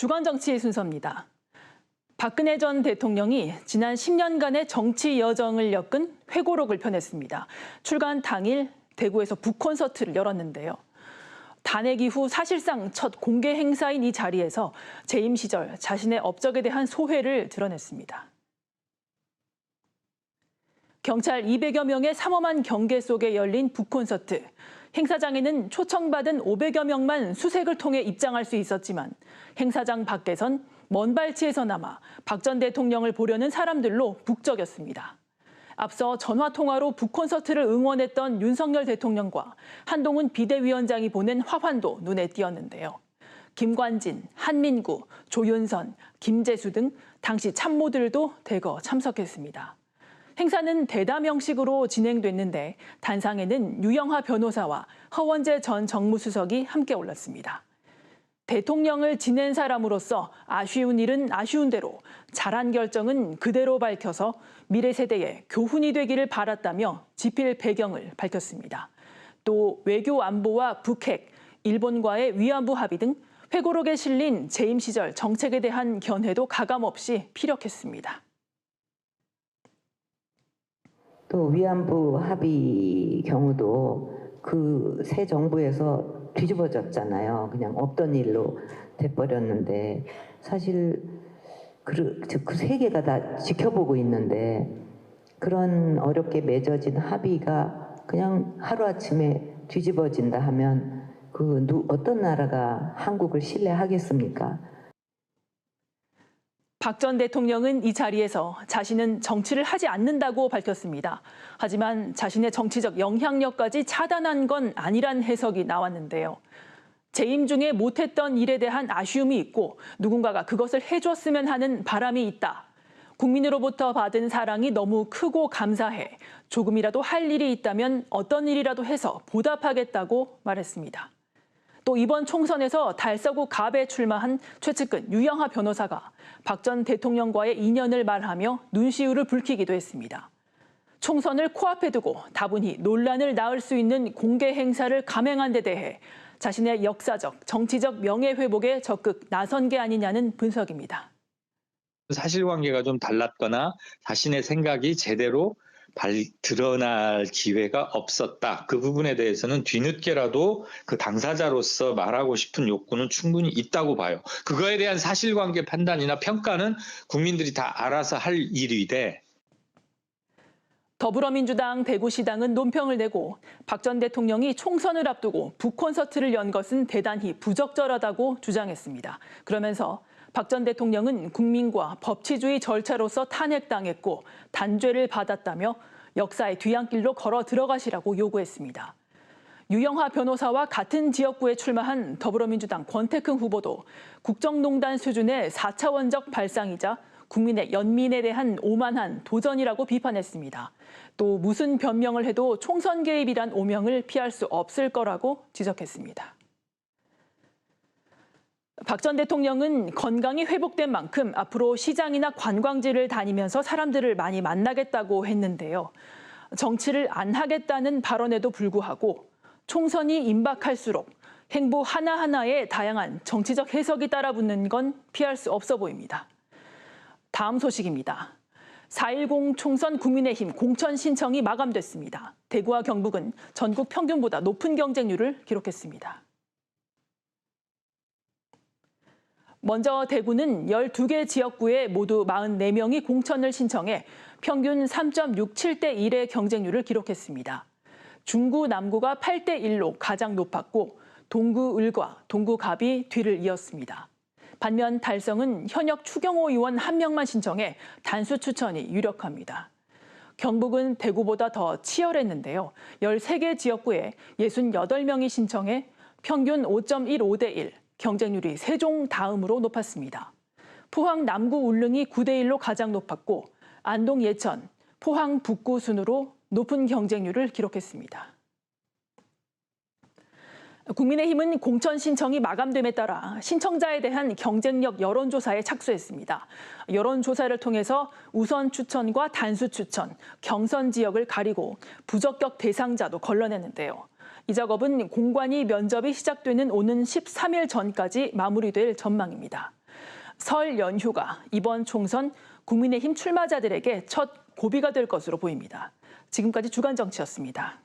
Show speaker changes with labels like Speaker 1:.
Speaker 1: 주간 정치 순서입니다. 박근혜 전 대통령이 지난 10년간의 정치 여정을 엮은 회고록을 펴냈습니다. 출간 당일 대구에서 북콘서트를 열었는데요. 탄핵 이후 사실상 첫 공개 행사인 이 자리에서 재임 시절 자신의 업적에 대한 소회를 드러냈습니다. 경찰 200여 명의 삼엄한 경계 속에 열린 북콘서트. 행사장에는 초청받은 500여 명만 수색을 통해 입장할 수 있었지만 행사장 밖에선 먼 발치에서나마 박전 대통령을 보려는 사람들로 북적였습니다. 앞서 전화 통화로 북콘서트를 응원했던 윤석열 대통령과 한동훈 비대위원장이 보낸 화환도 눈에 띄었는데요. 김관진, 한민구, 조윤선, 김재수 등 당시 참모들도 대거 참석했습니다. 행사는 대담 형식으로 진행됐는데 단상에는 유영하 변호사와 허원재 전 정무수석이 함께 올랐습니다. 대통령을 지낸 사람으로서 아쉬운 일은 아쉬운 대로 잘한 결정은 그대로 밝혀서 미래 세대에 교훈이 되기를 바랐다며 집필 배경을 밝혔습니다. 또 외교 안보와 북핵, 일본과의 위안부 합의 등 회고록에 실린 재임 시절 정책에 대한 견해도 가감없이 피력했습니다.
Speaker 2: 또 위안부 합의 경우도 그 새 정부에서 뒤집어졌잖아요. 그냥 없던 일로 돼버렸는데 사실 그세 개가 다 지켜보고 있는데 그런 어렵게 맺어진 합의가 그냥 하루아침에 뒤집어진다 하면 그 누, 어떤 나라가 한국을 신뢰하겠습니까?
Speaker 1: 박 전 대통령은 이 자리에서 자신은 정치를 하지 않는다고 밝혔습니다. 하지만 자신의 정치적 영향력까지 차단한 건 아니란 해석이 나왔는데요. 재임 중에 못했던 일에 대한 아쉬움이 있고 누군가가 그것을 해줬으면 하는 바람이 있다. 국민으로부터 받은 사랑이 너무 크고 감사해. 조금이라도 할 일이 있다면 어떤 일이라도 해서 보답하겠다고 말했습니다. 또 이번 총선에서 달서구 갑에 출마한 최측근 유영하 변호사가 박 전 대통령과의 인연을 말하며 눈시울을 붉히기도 했습니다. 총선을 코앞에 두고 다분히 논란을 낳을 수 있는 공개 행사를 감행한 데 대해 자신의 역사적, 정치적 명예 회복에 적극 나선 게 아니냐는 분석입니다.
Speaker 3: 사실관계가 좀 달랐거나 자신의 생각이 제대로 발, 드러날 기회가 없었다. 그 부분에 대해서는 뒤늦게라도 그 당사자로서 말하고 싶은 욕구는 충분히 있다고 봐요. 그거에 대한 사실관계 판단이나 평가는 국민들이 다 알아서 할 일이되
Speaker 1: 더불어민주당 대구시당은 논평을 내고 박 전 대통령이 총선을 앞두고 북콘서트를 연 것은 대단히 부적절하다고 주장했습니다. 그러면서 박 전 대통령은 국민과 법치주의 절차로서 탄핵당했고 단죄를 받았다며 역사의 뒤안길로 걸어 들어가시라고 요구했습니다. 유영하 변호사와 같은 지역구에 출마한 더불어민주당 권태큰 후보도 국정농단 수준의 4차원적 발상이자 국민의 연민에 대한 오만한 도전이라고 비판했습니다. 또 무슨 변명을 해도 총선 개입이란 오명을 피할 수 없을 거라고 지적했습니다. 박 전 대통령은 건강이 회복된 만큼 앞으로 시장이나 관광지를 다니면서 사람들을 많이 만나겠다고 했는데요. 정치를 안 하겠다는 발언에도 불구하고 총선이 임박할수록 행보 하나하나에 다양한 정치적 해석이 따라붙는 건 피할 수 없어 보입니다. 다음 소식입니다. 4.10 총선 국민의힘 공천 신청이 마감됐습니다. 대구와 경북은 전국 평균보다 높은 경쟁률을 기록했습니다. 먼저 대구는 12개 지역구에 모두 44명이 공천을 신청해 평균 3.67대 1의 경쟁률을 기록했습니다. 중구, 남구가 8대 1로 가장 높았고 동구, 을과 동구, 갑이 뒤를 이었습니다. 반면 달성은 현역 추경호 의원 한 명만 신청해 단수 추천이 유력합니다. 경북은 대구보다 더 치열했는데요. 13개 지역구에 68명이 신청해 평균 5.15대 1, 경쟁률이 세종 다음으로 높았습니다. 포항 남구 울릉이 9대 1로 가장 높았고 안동 예천, 포항 북구 순으로 높은 경쟁률을 기록했습니다. 국민의힘은 공천 신청이 마감됨에 따라 신청자에 대한 경쟁력 여론조사에 착수했습니다. 여론조사를 통해서 우선 추천과 단수 추천, 경선 지역을 가리고 부적격 대상자도 걸러내는데요. 이 작업은 공관위 면접이 시작되는 오는 13일 전까지 마무리될 전망입니다. 설 연휴가 이번 총선 국민의힘 출마자들에게 첫 고비가 될 것으로 보입니다. 지금까지 주간 정치였습니다.